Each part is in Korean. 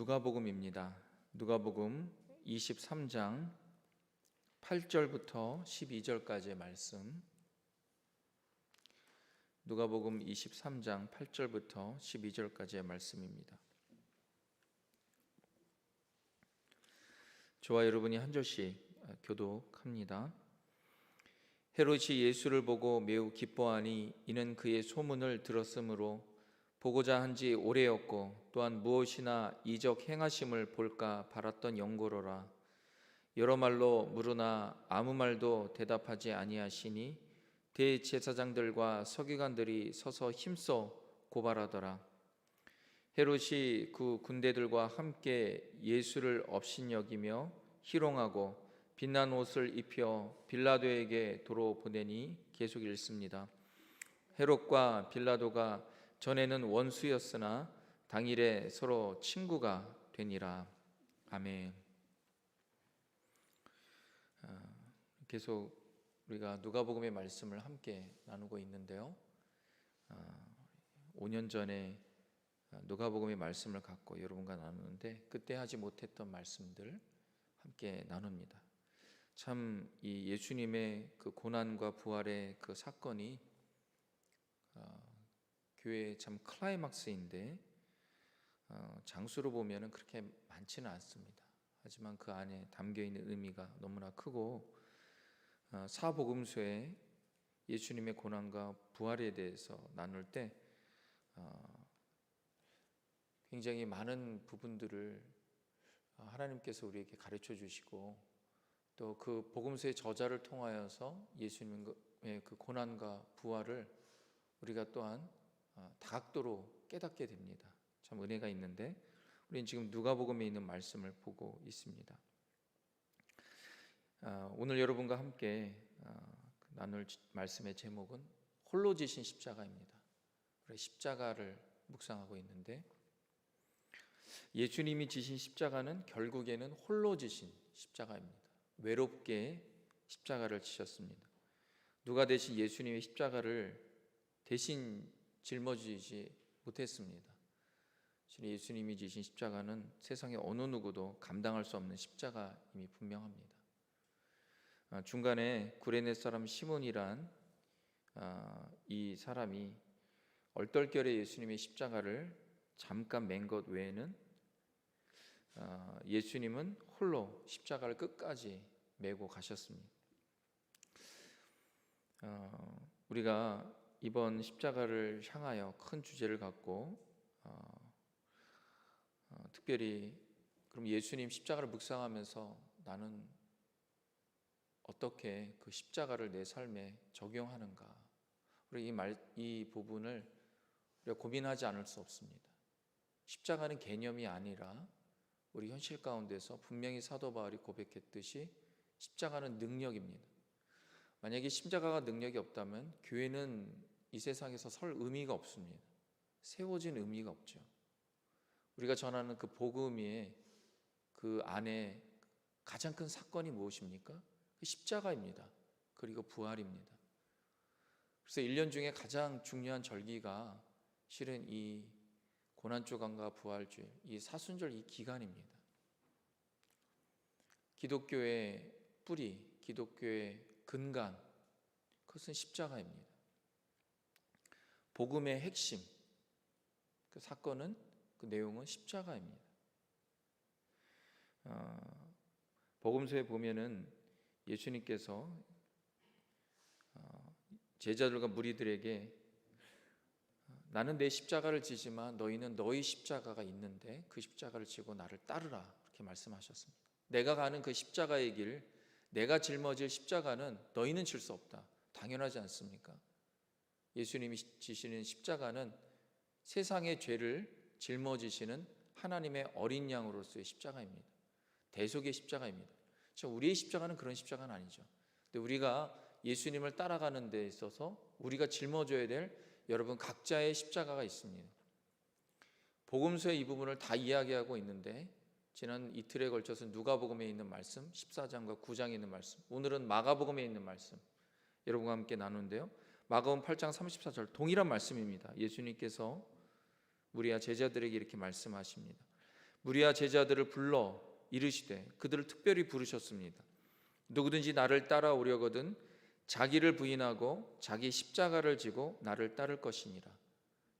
누가복음입니다. 누가복음 23장 8절부터 12절까지의 말씀. 누가복음 23장 8절부터 12절까지의 말씀입니다. 저와 여러분이 한 절씩 교독합니다. 헤롯이 예수를 보고 매우 기뻐하니 이는 그의 소문을 들었으므로 보고자 한 지 오래였고 또한 무엇이나 이적 행하심을 볼까 바랐던 영고로라 여러 말로 물으나 아무 말도 대답하지 아니하시니 대제사장들과 서기관들이 서서 힘써 고발하더라 헤롯이 그 군대들과 함께 예수를 업신여기며 희롱하고 빛난 옷을 입혀 빌라도에게 도로 보내니 계속 읽습니다. 헤롯과 빌라도가 전에는 원수였으나 당일에 서로 친구가 되니라. 아멘. 아, 계속 우리가 누가복음의 말씀을 함께 나누고 있는데요. 5년 아, 전에 누가복음의 말씀을 갖고 여러분과 나누는데 그때 하지 못했던 말씀들 함께 나눕니다. 참 이 예수님의 그 고난과 부활의 그 사건이 어, 교회의 참 클라이막스인데 어, 장수로 보면은 그렇게 많지는 않습니다. 하지만 그 안에 담겨 있는 의미가 너무나 크고 어, 사복음서에 예수님의 고난과 부활에 대해서 나눌 때 어, 굉장히 많은 부분들을 하나님께서 우리에게 가르쳐 주시고 또 그 복음서의 저자를 통하여서 예수님의 그 고난과 부활을 우리가 또한 다각도로 깨닫게 됩니다. 참 은혜가 있는데 우리는 지금 누가복음에 있는 말씀을 보고 있습니다. 오늘 여러분과 함께 나눌 말씀의 제목은 홀로 지신 십자가입니다. 십자가를 묵상하고 있는데 예수님이 지신 십자가는 결국에는 홀로 지신 십자가입니다. 외롭게 십자가를 지셨습니다. 누가 대신 예수님의 십자가를 대신 짊어지지 못했습니다. 예수님이 지신 십자가는 세상의 어느 누구도 감당할 수 없는 십자가임이 분명합니다. 아, 중간에 구레네 사람 시몬이란 아, 이 사람이 얼떨결에 예수님의 십자가를 잠깐 맨 것 외에는 아, 예수님은 홀로 십자가를 끝까지 메고 가셨습니다. 우리가 이번 십자가를 향하여 큰 주제를 갖고 어, 어, 특별히 그럼 예수님 십자가를 묵상하면서 나는 어떻게 그 십자가를 내 삶에 적용하는가? 우리 이 말 이 부분을 우리가 고민하지 않을 수 없습니다. 십자가는 개념이 아니라 우리 현실 가운데서 분명히 사도 바울이 고백했듯이 십자가는 능력입니다. 만약에 십자가가 능력이 없다면 교회는 이 세상에서 설 의미가 없습니다. 세워진 의미가 없죠. 우리가 전하는 그 복음의 그 안에 가장 큰 사건이 무엇입니까? 그 십자가입니다. 그리고 부활입니다. 그래서 1년 중에 가장 중요한 절기가 실은 이 고난주간과 부활주일, 이 사순절 이 기간입니다. 기독교의 뿌리, 기독교의 근간, 그것은 십자가입니다. 복음의 핵심, 그 사건은 그 내용은 십자가입니다. 어, 복음서에 보면은 예수님께서 어, 제자들과 무리들에게 어, 나는 내 십자가를 지지만 너희는 너희 십자가가 있는데 그 십자가를 지고 나를 따르라 그렇게 말씀하셨습니다. 내가 가는 그 십자가의 길, 내가 짊어질 십자가는 너희는 질 수 없다. 당연하지 않습니까? 예수님이 지시는 십자가는 세상의 죄를 짊어지시는 하나님의 어린 양으로서의 십자가입니다. 대속의 십자가입니다. 우리의 십자가는 그런 십자가는 아니죠. 근데 우리가 예수님을 따라가는 데 있어서 우리가 짊어져야 될 여러분 각자의 십자가가 있습니다. 복음서의 이 부분을 다 이야기하고 있는데 지난 이틀에 걸쳐서 누가복음에 있는 말씀, 14장과 9장에 있는 말씀, 오늘은 마가복음에 있는 말씀 여러분과 함께 나누는데요. 마가음 8장 34절 동일한 말씀입니다. 예수님께서 우리와 제자들에게 이렇게 말씀하십니다. 무리와 제자들을 불러 이르시되 그들을 특별히 부르셨습니다. 누구든지 나를 따라오려거든 자기를 부인하고 자기 십자가를 지고 나를 따를 것이니라.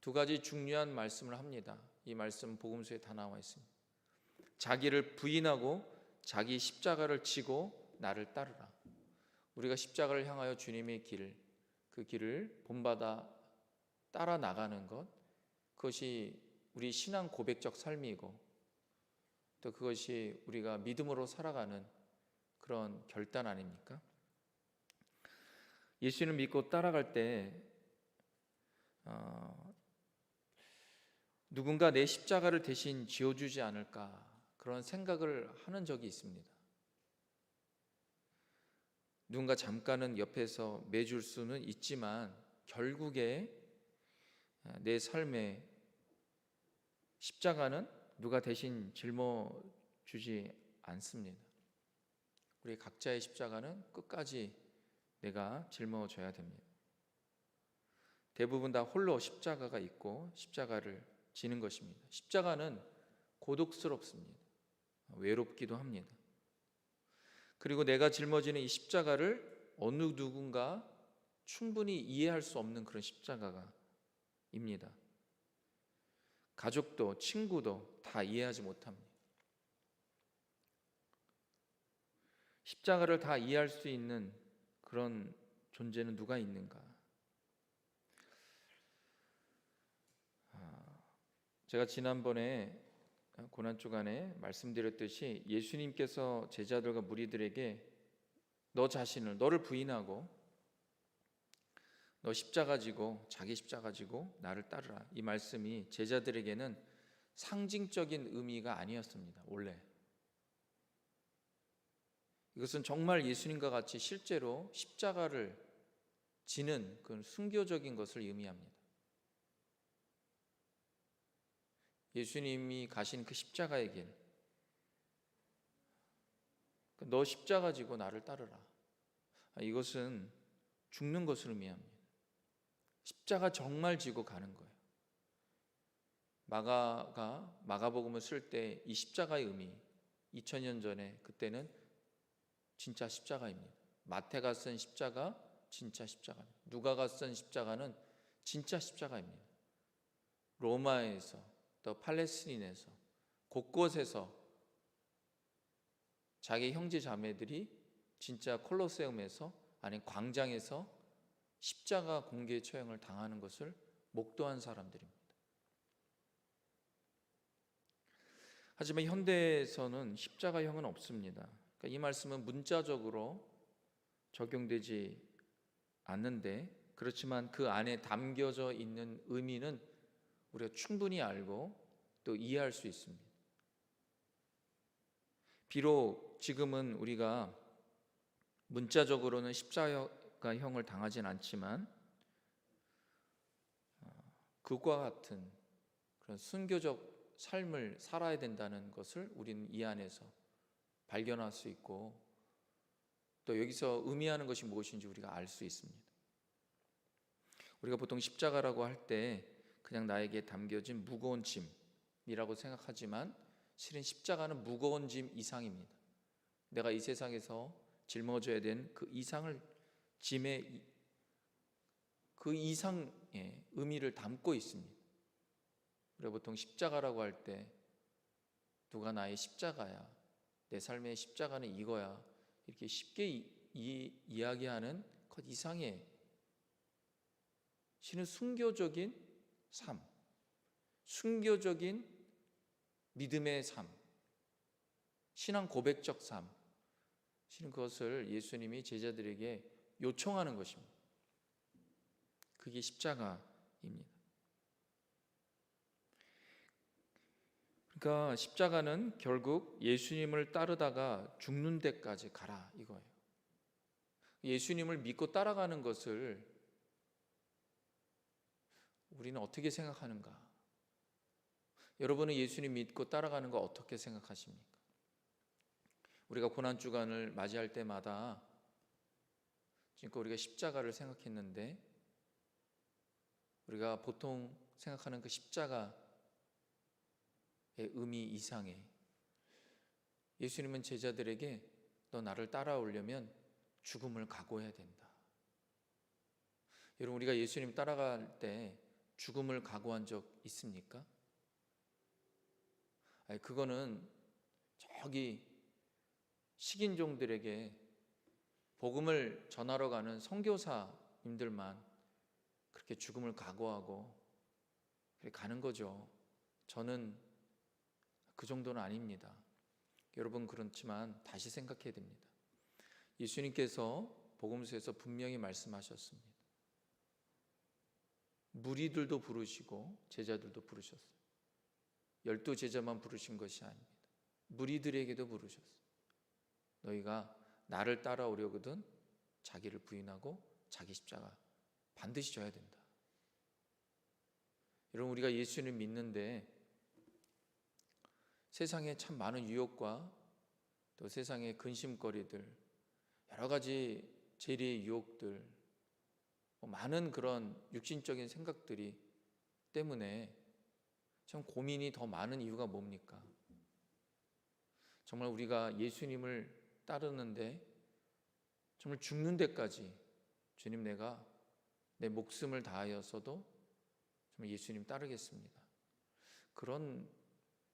두 가지 중요한 말씀을 합니다. 이 말씀 복음서에 다 나와 있습니다. 자기를 부인하고 자기 십자가를 지고 나를 따르라. 우리가 십자가를 향하여 주님의 길, 그 길을 본받아 따라 나가는 것, 그것이 우리 신앙 고백적 삶이고 또 그것이 우리가 믿음으로 살아가는 그런 결단 아닙니까? 예수를 믿고 따라갈 때 어, 누군가 내 십자가를 대신 지어주지 않을까 그런 생각을 하는 적이 있습니다. 누군가 잠깐은 옆에서 매줄 수는 있지만 결국에 내 삶에 십자가는 누가 대신 짊어 주지 않습니다. 우리 각자의 십자가는 끝까지 내가 짊어져야 됩니다. 대부분 다 홀로 십자가가 있고 십자가를 지는 것입니다. 십자가는 고독스럽습니다. 외롭기도 합니다. 그리고 내가 짊어지는 이 십자가를 어느 누군가 충분히 이해할 수 없는 그런 십자가가 입니다. 가족도 친구도 다 이해하지 못합니다. 십자가를 다 이해할 수 있는 그런 존재는 누가 있는가? 아, 제가 지난번에 고난 주간에 말씀드렸듯이 예수님께서 제자들과 무리들에게 너 자신을 너를 부인하고 너 십자가 지고 자기 십자가 지고 나를 따르라. 이 말씀이 제자들에게는 상징적인 의미가 아니었습니다. 원래 이것은 정말 예수님과 같이 실제로 십자가를 지는 그 순교적인 것을 의미합니다. 예수님이 가신 그 십자가의 길. 너 십자가 지고 나를 따르라. 아, 이것은 죽는 것을 의미합니다. 십자가 정말 지고 가는 거예요. 마가가 마가복음을 쓸 때 이 십자가의 의미 2000년 전에 그때는 진짜 십자가입니다. 마태가 쓴 십자가 진짜 십자가입니다. 누가가 쓴 십자가는 진짜 십자가입니다. 로마에서 또 팔레스틴에서 곳곳에서 자기 형제 자매들이 진짜 콜로세움에서 아니 광장에서 십자가 공개 처형을 당하는 것을 목도한 사람들입니다. 하지만 현대에서는 십자가형은 없습니다. 그러니까 이 말씀은 문자적으로 적용되지 않는데 그렇지만 그 안에 담겨져 있는 의미는 우리가 충분히 알고 또 이해할 수 있습니다. 비록 지금은 우리가 문자적으로는 십자가형을 당하진 않지만 어, 그와 같은 그런 순교적 삶을 살아야 된다는 것을 우리는 이 안에서 발견할 수 있고 또 여기서 의미하는 것이 무엇인지 우리가 알 수 있습니다. 우리가 보통 십자가라고 할 때 그냥 나에게 담겨진 무거운 짐이라고 생각하지만 실은 십자가는 무거운 짐 이상입니다. 내가 이 세상에서 짊어져야 된 그 이상을 짐의 그 이상의 의미를 담고 있습니다. 우리가 보통 십자가라고 할 때 누가 나의 십자가야, 내 삶의 십자가는 이거야 이렇게 쉽게 이, 이, 이야기하는 것 이상의 신은 순교적인 삶, 순교적인 믿음의 삶, 신앙 고백적 삶, 실은 그것을 예수님이 제자들에게 요청하는 것입니다. 그게 십자가입니다. 그러니까 십자가는 결국 예수님을 따르다가 죽는 데까지 가라 이거예요. 예수님을 믿고 따라가는 것을 우리는 어떻게 생각하는가? 여러분은 예수님 믿고 따라가는 거 어떻게 생각하십니까? 우리가 고난 주간을 맞이할 때마다 지금 우리가 십자가를 생각했는데 우리가 보통 생각하는 그 십자가의 의미 이상의 예수님은 제자들에게 너 나를 따라오려면 죽음을 각오해야 된다. 여러분 우리가 예수님 따라갈 때 죽음을 각오한 적 있습니까? 아니 그거는 저기 식인종들에게 복음을 전하러 가는 선교사님들만 그렇게 죽음을 각오하고 가는 거죠. 저는 그 정도는 아닙니다. 여러분 그렇지만 다시 생각해야 됩니다. 예수님께서 복음서에서 분명히 말씀하셨습니다. 무리들도 부르시고 제자들도 부르셨어요. 열두 제자만 부르신 것이 아닙니다. 무리들에게도 부르셨어요. 너희가 나를 따라오려거든 자기를 부인하고 자기 십자가 반드시 져야 된다. 여러분 우리가 예수님 믿는데 세상에 참 많은 유혹과 또 세상의 근심거리들 여러 가지 재리의 유혹들 뭐 많은 그런 육신적인 생각들이 때문에 참 고민이 더 많은 이유가 뭡니까? 정말 우리가 예수님을 따르는데 정말 죽는 데까지 주님 내가 내 목숨을 다하여서도 정말 예수님 따르겠습니다. 그런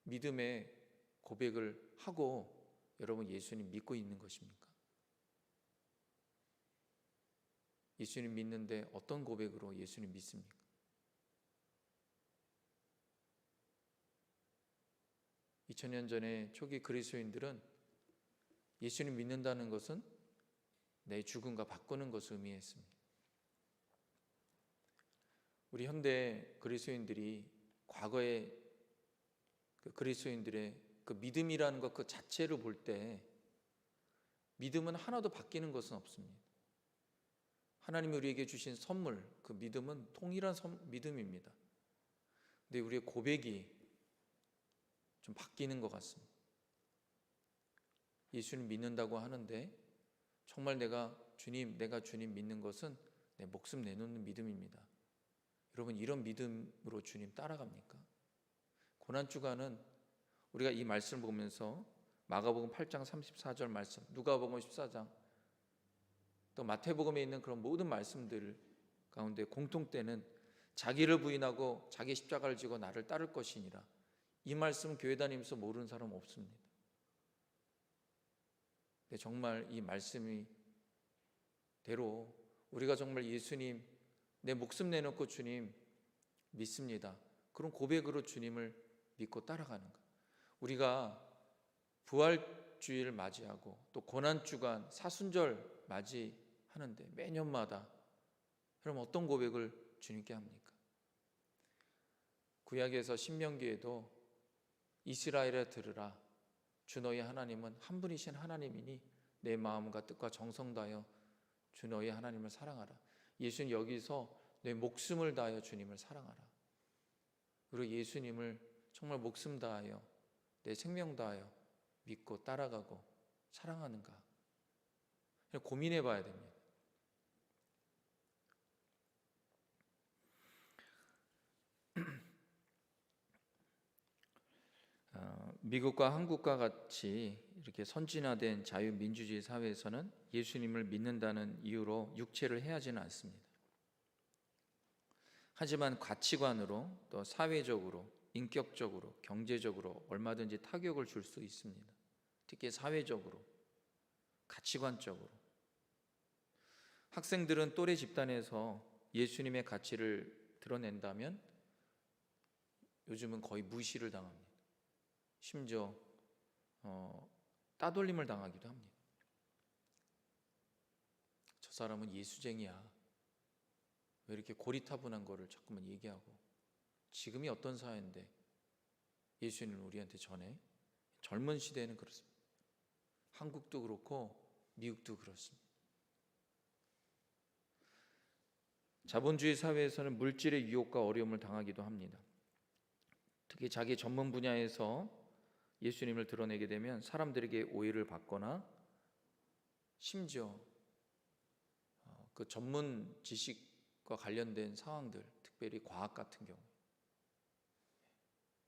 믿음의 고백을 하고 여러분 예수님 믿고 있는 것입니까? 예수님 믿는데 어떤 고백으로 예수님 믿습니까? (2000년) 전에 초기 그리스도인들은 예수님 믿는다는 것은 내 죽음과 바꾸는 것을 의미했습니다. 우리 현대 그리스도인들이 과거의 그 그리스도인들의 그 믿음이라는 것 그 자체를 볼 때 믿음은 하나도 바뀌는 것은 없습니다. 하나님이 우리에게 주신 선물, 그 믿음은 통일한 선, 믿음입니다. 근데 우리의 고백이 좀 바뀌는 것 같습니다. 예수를 믿는다고 하는데 정말 내가 주님, 내가 주님 믿는 것은 내 목숨 내놓는 믿음입니다. 여러분 이런 믿음으로 주님 따라갑니까? 고난 주간은 우리가 이 말씀을 보면서 마가복음 8장 34절 말씀, 누가복음 14장 또 마태복음에 있는 그런 모든 말씀들 가운데 공통되는 자기를 부인하고 자기 십자가를 지고 나를 따를 것이니라. 이 말씀 교회 다니면서 모르는 사람 없습니다. 근데 정말 이 말씀이 대로 우리가 정말 예수님 내 목숨 내놓고 주님 믿습니다. 그런 고백으로 주님을 믿고 따라가는 것. 우리가 부활주의를 맞이하고 또 고난주간 사순절 맞이 하는데 매년마다 그럼 어떤 고백을 주님께 합니까? 구약에서 신명기에도 이스라엘에 들으라 주 너희 하나님은 한 분이신 하나님이니 내 마음과 뜻과 정성 다하여 주 너희 하나님을 사랑하라. 예수는 여기서 내 목숨을 다하여 주님을 사랑하라. 그리고 예수님을 정말 목숨 다하여 내 생명 다하여 믿고 따라가고 사랑하는가? 고민해 봐야 됩니다. 어, 미국과 한국과 같이 이렇게 선진화된 자유민주주의 사회에서는 예수님을 믿는다는 이유로 육체를 해하지는 않습니다. 하지만 가치관으로 또 사회적으로 인격적으로 경제적으로 얼마든지 타격을 줄 수 있습니다. 특히 사회적으로 가치관적으로 학생들은 또래 집단에서 예수님의 가치를 드러낸다면 요즘은 거의 무시를 당합니다. 심지어 어, 따돌림을 당하기도 합니다. 저 사람은 예수쟁이야. 왜 이렇게 고리타분한 거를 자꾸만 얘기하고 지금이 어떤 사회인데 예수님을 우리한테 전해? 젊은 시대에는 그렇습니다. 한국도 그렇고 미국도 그렇습니다. 자본주의 사회에서는 물질의 유혹과 어려움을 당하기도 합니다. 특히 자기 전문 분야에서 예수님을 드러내게 되면 사람들에게 오해를 받거나 심지어 어, 그 전문 지식과 관련된 상황들, 특별히 과학 같은 경우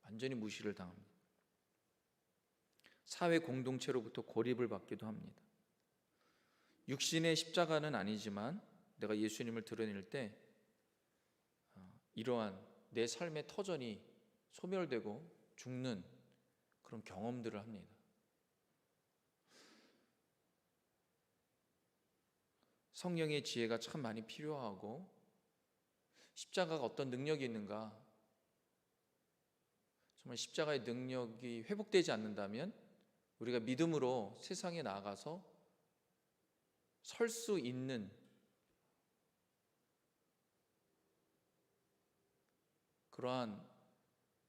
완전히 무시를 당합니다. 사회 공동체로부터 고립을 받기도 합니다. 육신의 십자가는 아니지만 내가 예수님을 드러낼 때 어, 이러한 내 삶의 터전이 소멸되고 죽는 그런 경험들을 합니다. 성령의 지혜가 참 많이 필요하고 십자가가 어떤 능력이 있는가 정말 십자가의 능력이 회복되지 않는다면 우리가 믿음으로 세상에 나가서 설 수 있는 그러한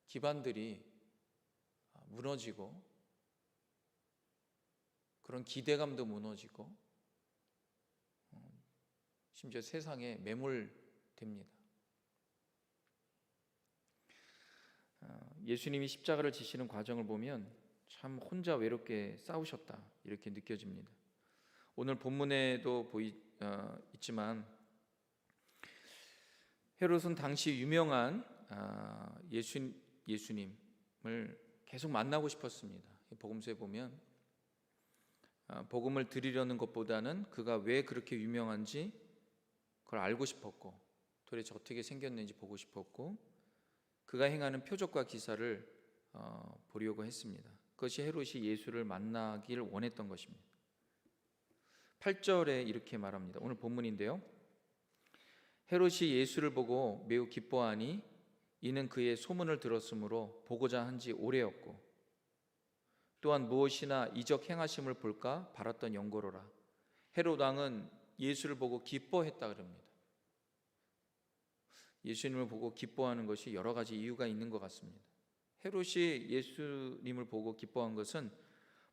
기반들이 무너지고 그런 기대감도 무너지고 어, 심지어 세상에 매몰됩니다. 어, 예수님이 십자가를 지시는 과정을 보면 참 혼자 외롭게 싸우셨다 이렇게 느껴집니다. 오늘 본문에도 보이 어, 있지만 헤롯은 당시 유명한 아, 예수 예수님을 계속 만나고 싶었습니다. 복음서에 보면 아, 복음을 드리려는 것보다는 그가 왜 그렇게 유명한지 그걸 알고 싶었고 도대체 어떻게 생겼는지 보고 싶었고 그가 행하는 표적과 기사를 어, 보려고 했습니다. 그것이 헤롯이 예수를 만나길 원했던 것입니다. 8절에 이렇게 말합니다. 오늘 본문인데요. 헤롯이 예수를 보고 매우 기뻐하니 이는 그의 소문을 들었으므로 보고자 한 지 오래였고 또한 무엇이나 이적 행하심을 볼까 바랐던 연고로라. 헤롯 왕은 예수를 보고 기뻐했다 그럽니다. 예수님을 보고 기뻐하는 것이 여러 가지 이유가 있는 것 같습니다. 헤롯이 예수님을 보고 기뻐한 것은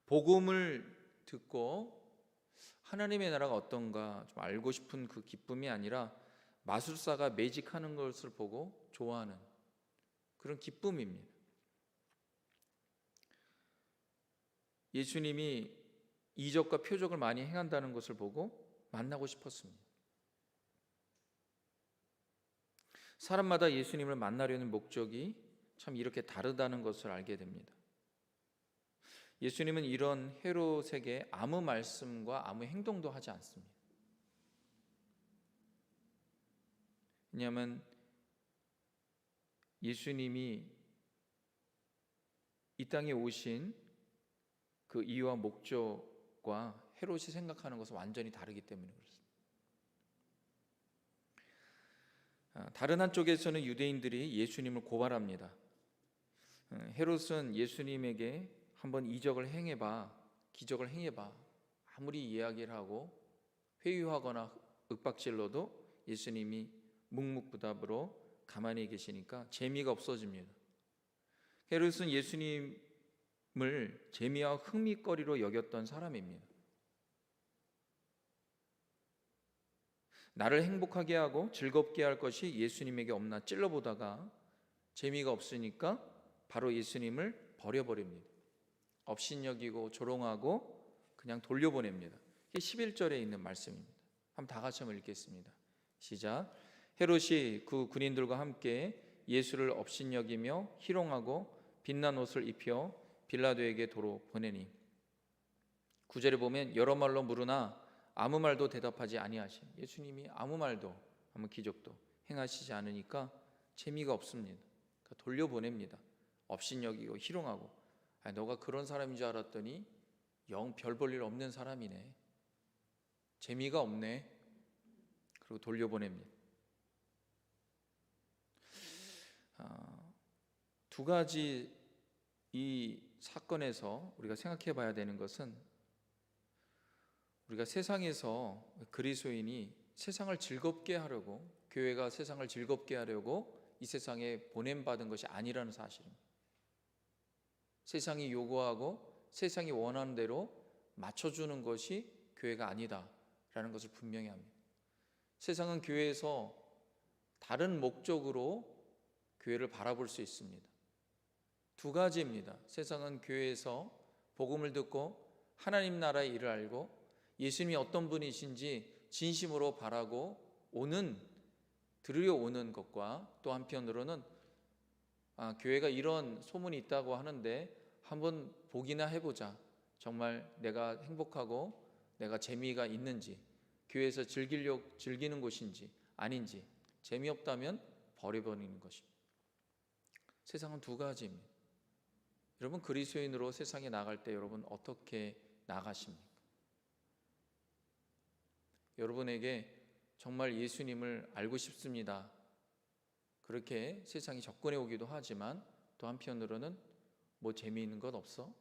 복음을 듣고 하나님의 나라가 어떤가 좀 알고 싶은 그 기쁨이 아니라 마술사가 매직하는 것을 보고 좋아하는 그런 기쁨입니다. 예수님이 이적과 표적을 많이 행한다는 것을 보고 만나고 싶었습니다. 사람마다 예수님을 만나려는 목적이 참 이렇게 다르다는 것을 알게 됩니다. 예수님은 이런 헤롯에게 아무 말씀과 아무 행동도 하지 않습니다. 왜냐하면 예수님이 이 땅에 오신 그 이유와 목적과 헤롯이 생각하는 것은 완전히 다르기 때문에 그렇습니다. 아, 다른 한쪽에서는 유대인들이 예수님을 고발합니다. 어, 헤롯은 예수님에게 한번 이적을 행해봐, 기적을 행해봐. 아무리 이야기를 하고 회유하거나 윽박질러도 예수님이 묵묵부답으로 가만히 계시니까 재미가 없어집니다. 헤롯은 예수님을 재미와 흥미거리로 여겼던 사람입니다. 나를 행복하게 하고 즐겁게 할 것이 예수님에게 없나 찔러보다가 재미가 없으니까 바로 예수님을 버려버립니다. 업신여기고 조롱하고 그냥 돌려보냅니다. 이게 11절에 있는 말씀입니다. 한번 다 같이 한번 읽겠습니다. 시작. 헤롯이 그 군인들과 함께 예수를 업신여기며 희롱하고 빛난 옷을 입혀 빌라도에게 도로 보내니 구절에 보면 여러 말로 물으나 아무 말도 대답하지 아니하시. 예수님이 아무 말도 아무 기적도 행하시지 않으니까 재미가 없습니다. 그러니까 돌려보냅니다. 업신여기고 희롱하고 아니, 너가 그런 사람인 줄 알았더니 영 별 볼 일 없는 사람이네. 재미가 없네. 그리고 돌려보냅니다. 아, 두 가지 이 사건에서 우리가 생각해 봐야 되는 것은 우리가 세상에서 그리스도인이 세상을 즐겁게 하려고 교회가 세상을 즐겁게 하려고 이 세상에 보냄 받은 것이 아니라는 사실입니다. 세상이 요구하고 세상이 원하는 대로 맞춰주는 것이 교회가 아니다라는 것을 분명히 합니다. 세상은 교회에서 다른 목적으로 교회를 바라볼 수 있습니다. 두 가지입니다. 세상은 교회에서 복음을 듣고 하나님 나라의 일을 알고 예수님이 어떤 분이신지 진심으로 바라고 오는 들으려 오는 것과 또 한편으로는 아, 교회가 이런 소문이 있다고 하는데 한번 복이나 해보자. 정말 내가 행복하고 내가 재미가 있는지 교회에서 즐기려 즐기는 곳인지 아닌지 재미없다면 버려버리는 것입니다. 세상은 두 가지입니다. 여러분 그리스도인으로 세상에 나갈 때 여러분 어떻게 나가십니까? 여러분에게 정말 예수님을 알고 싶습니다. 그렇게 세상이 접근해 오기도 하지만 또 한편으로는 뭐 재미있는 것 없어?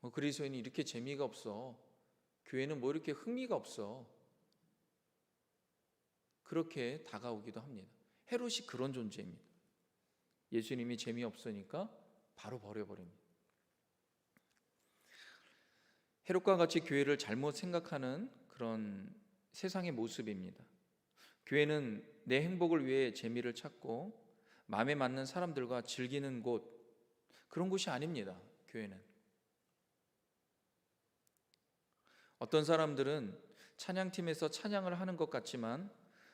뭐 그리스도인이 이렇게 재미가 없어. 교회는 뭐 이렇게 흥미가 없어. 그렇게 다가오기도 합니다. 헤롯이 그런 존재입니다. 예수님이 재미없으니까 바로 버려버립니다. 헤롯과 같이 교회를 잘못 생각하는 그런 세상의 모습입니다. 교회는 내 행복을 위해 재미를 찾고 마음에 맞는 사람들과 즐기는 곳 그런 곳이 아닙니다. 교회는 어떤 사람들은 찬양팀에서 찬양을 하는 것 같지만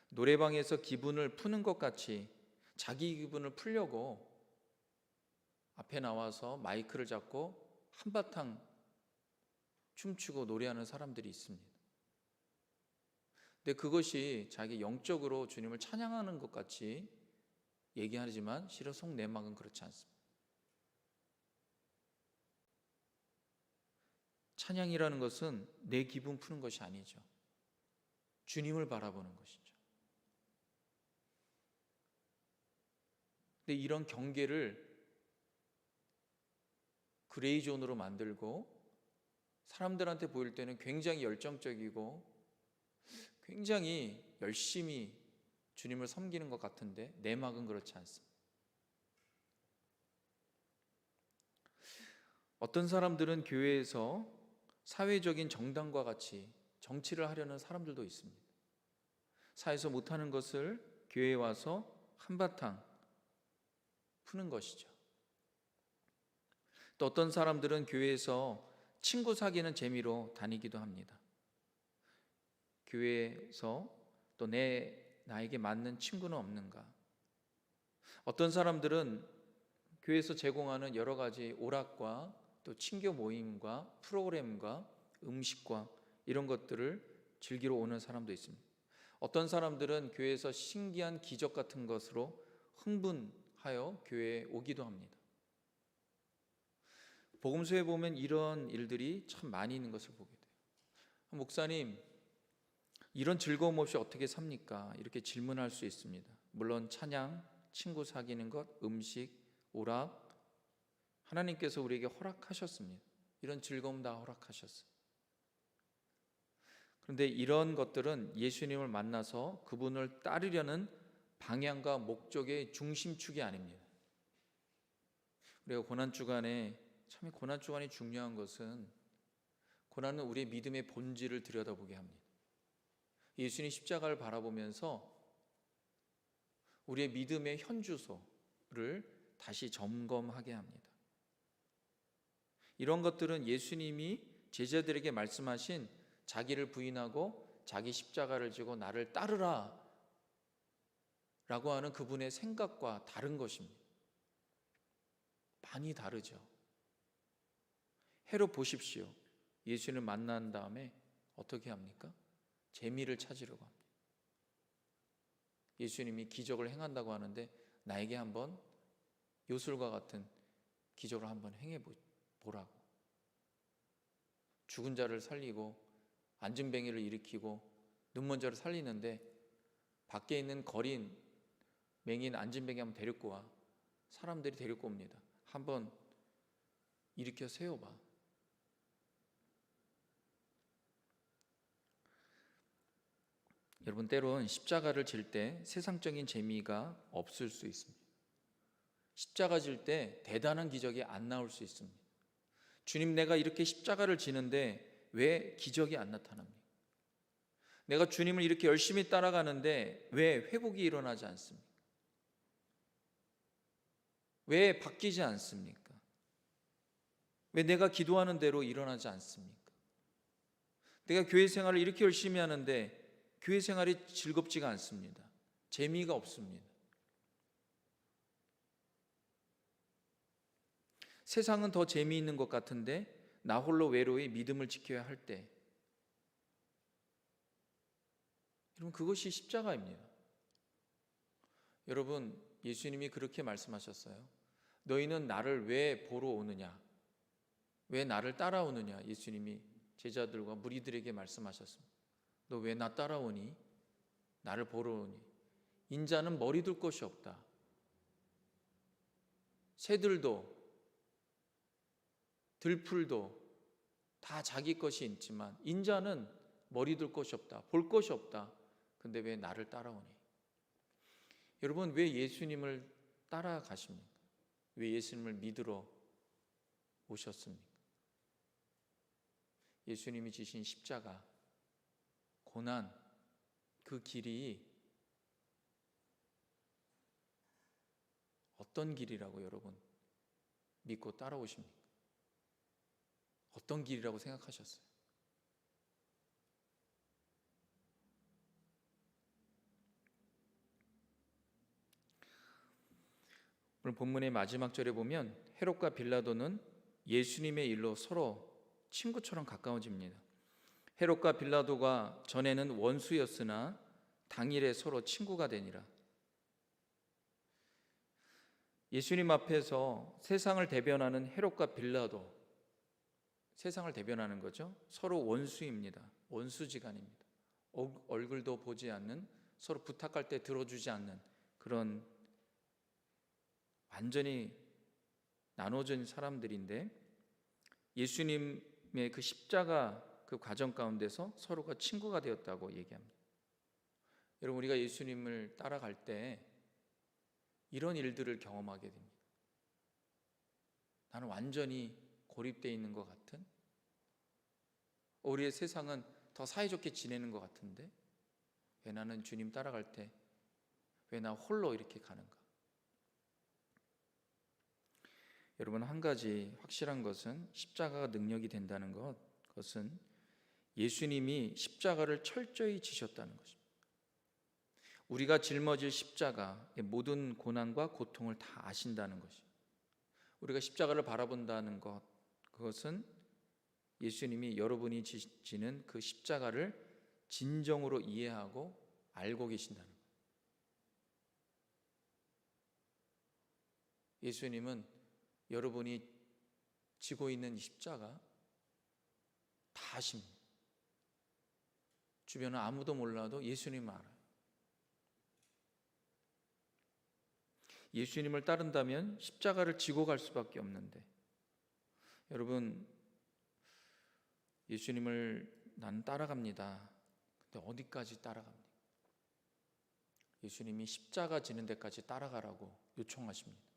노래방에서 기분을 푸는 것 같이 자기 기분을 풀려고 앞에 나와서 마이크를 잡고 한바탕 춤추고 노래하는 사람들이 있습니다. 근데 그것이 자기 영적으로 주님을 찬양하는 것 같이 얘기하지만 실은 속 내막은 그렇지 않습니다. 찬양이라는 것은 내 기분 푸는 것이 아니죠. 주님을 바라보는 것이죠. 근데 이런 경계를 그레이 존으로 만들고 사람들한테 보일 때는 굉장히 열정적이고 굉장히 열심히 주님을 섬기는 것 같은데 내막은 그렇지 않습니다. 어떤 사람들은 교회에서 사회적인 정당과 같이 정치를 하려는 사람들도 있습니다. 사회에서 못하는 것을 교회에 와서 한바탕 푸는 것이죠. 또 어떤 사람들은 교회에서 친구 사귀는 재미로 다니기도 합니다. 교회에서 또 내 나에게 맞는 친구는 없는가? 어떤 사람들은 교회에서 제공하는 여러 가지 오락과 또 친교 모임과 프로그램과 음식과 이런 것들을 즐기러 오는 사람도 있습니다. 어떤 사람들은 교회에서 신기한 기적 같은 것으로 흥분 하여 교회에 오기도 합니다. 복음서에 보면 이런 일들이 참 많이 있는 것을 보게 돼요. 목사님, 이런 즐거움 없이 어떻게 삽니까? 이렇게 질문할 수 있습니다. 물론 찬양, 친구 사귀는 것, 음식, 오락, 하나님께서 우리에게 허락하셨습니다. 이런 즐거움 다 허락하셨어요. 그런데 이런 것들은 예수님을 만나서 그분을 따르려는 방향과 목적의 중심축이 아닙니다. 우리가 고난 주간에 참 고난 주간이 중요한 것은 고난은 우리의 믿음의 본질을 들여다보게 합니다. 예수님 십자가를 바라보면서 우리의 믿음의 현주소를 다시 점검하게 합니다. 이런 것들은 예수님이 제자들에게 말씀하신 자기를 부인하고 자기 십자가를 지고 나를 따르라 라고 하는 그분의 생각과 다른 것입니다. 많이 다르죠. 해로 보십시오. 예수님을 만난 다음에 어떻게 합니까? 재미를 찾으려고 합니다. 예수님이 기적을 행한다고 하는데 나에게 한번 요술과 같은 기적을 한번 행해 보라고. 죽은 자를 살리고 앉은 뱅이를 일으키고 눈먼 자를 살리는데 밖에 있는 거린 맹인 앉은 뱅이 한번 데리고 와. 사람들이 데리고 옵니다. 한번 일으켜 세워봐. 여러분 때론 십자가를 질 때 세상적인 재미가 없을 수 있습니다. 십자가 질 때 대단한 기적이 안 나올 수 있습니다. 주님 내가 이렇게 십자가를 지는데 왜 기적이 안 나타납니까? 내가 주님을 이렇게 열심히 따라가는데 왜 회복이 일어나지 않습니까? 왜 바뀌지 않습니까? 왜 내가 기도하는 대로 일어나지 않습니까? 내가 교회 생활을 이렇게 열심히 하는데 교회 생활이 즐겁지가 않습니다. 재미가 없습니다. 세상은 더 재미있는 것 같은데 나 홀로 외로이 믿음을 지켜야 할 때. 여러분 그것이 십자가입니다. 여러분 예수님이 그렇게 말씀하셨어요. 너희는 나를 왜 보러 오느냐? 왜 나를 따라오느냐? 예수님이 제자들과 무리들에게 말씀하셨습니다. 너 왜 나 따라오니? 나를 보러 오니? 인자는 머리 둘 곳이 없다. 새들도 들풀도 다 자기 것이 있지만 인자는 머리 둘 곳이 없다. 볼 것이 없다. 근데 왜 나를 따라오니? 여러분 왜 예수님을 따라가십니까? 왜 예수님을 믿으러 오셨습니까? 예수님이 지신 십자가 고난 그 길이 어떤 길이라고 여러분 믿고 따라오십니까? 어떤 길이라고 생각하셨어요? 오늘 본문의 마지막 절에 보면 헤롯과 빌라도는 예수님의 일로 서로 친구처럼 가까워집니다. 헤롯과 빌라도가 전에는 원수였으나 당일에 서로 친구가 되니라. 예수님 앞에서 세상을 대변하는 헤롯과 빌라도 세상을 대변하는 거죠. 서로 원수입니다. 원수지간입니다. 얼굴도 보지 않는 서로 부탁할 때 들어주지 않는 그런 완전히 나눠진 사람들인데 예수님의 그 십자가 그 과정 가운데서 서로가 친구가 되었다고 얘기합니다. 여러분 우리가 예수님을 따라갈 때 이런 일들을 경험하게 됩니다. 나는 완전히 고립되어 있는 것 같은 우리의 세상은 더 사이좋게 지내는 것 같은데 왜 나는 주님 따라갈 때 왜 나 홀로 이렇게 가는가? 여러분 한 가지 확실한 것은 십자가가 능력이 된다는 것 그것은 예수님이 십자가를 철저히 지셨다는 것입니다. 우리가 짊어질 십자가의 모든 고난과 고통을 다 아신다는 것입니다. 우리가 십자가를 바라본다는 것 그것은 예수님이 여러분이 지는 그 십자가를 진정으로 이해하고 알고 계신다는 것. 예수님은 여러분이 지고 있는 이 십자가 다 아십니다. 주변은 아무도 몰라도 예수님은 알아요. 예수님을 따른다면 십자가를 지고 갈 수밖에 없는데 여러분 예수님을 난 따라갑니다. 근데 어디까지 따라갑니까? 예수님이 십자가 지는 데까지 따라가라고 요청하십니다.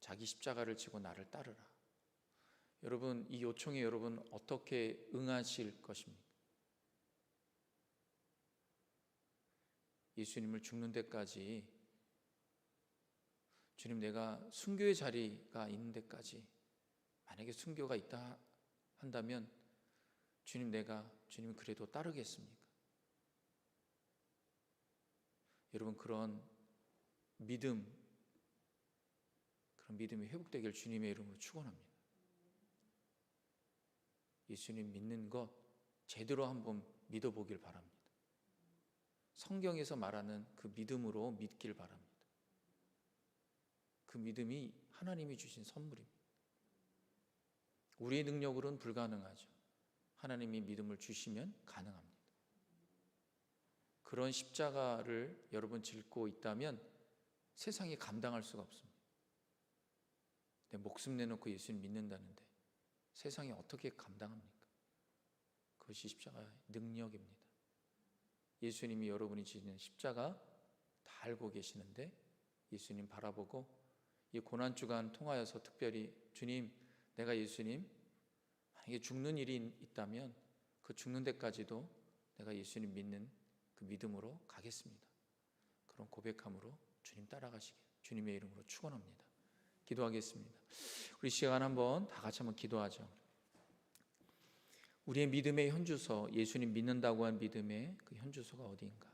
자기 십자가를 지고 나를 따르라. 여러분 이 요청에 여러분 어떻게 응하실 것입니까? 예수님을 죽는 데까지 주님 내가 순교의 자리가 있는 데까지 만약에 순교가 있다 한다면 주님 내가 주님 그래도 따르겠습니까? 여러분 그런 믿음 그런 믿음이 회복되길 주님의 이름으로 축원합니다. 예수님 믿는 것 제대로 한번 믿어보길 바랍니다. 성경에서 말하는 그 믿음으로 믿길 바랍니다. 그 믿음이 하나님이 주신 선물입니다. 우리의 능력으로는 불가능하죠. 하나님이 믿음을 주시면 가능합니다. 그런 십자가를 여러분 짊고 있다면 세상이 감당할 수가 없습니다. 내 목숨 내놓고 예수님 믿는다는데 세상이 어떻게 감당합니까? 그것이 십자가의 능력입니다. 예수님이 여러분이 지는 십자가 다 알고 계시는데 예수님 바라보고 이 고난 주간 통하여서 특별히 주님 내가 예수님 만약에 죽는 일이 있다면 그 죽는 데까지도 내가 예수님 믿는 그 믿음으로 가겠습니다. 그런 고백함으로 주님 따라가시길 주님의 이름으로 축원합니다. 기도하겠습니다. 우리 시간 한번 다 같이 한번 기도하죠. 우리의 믿음의 현주소, 예수님 믿는다고 한 믿음의 그 현주소가 어디인가?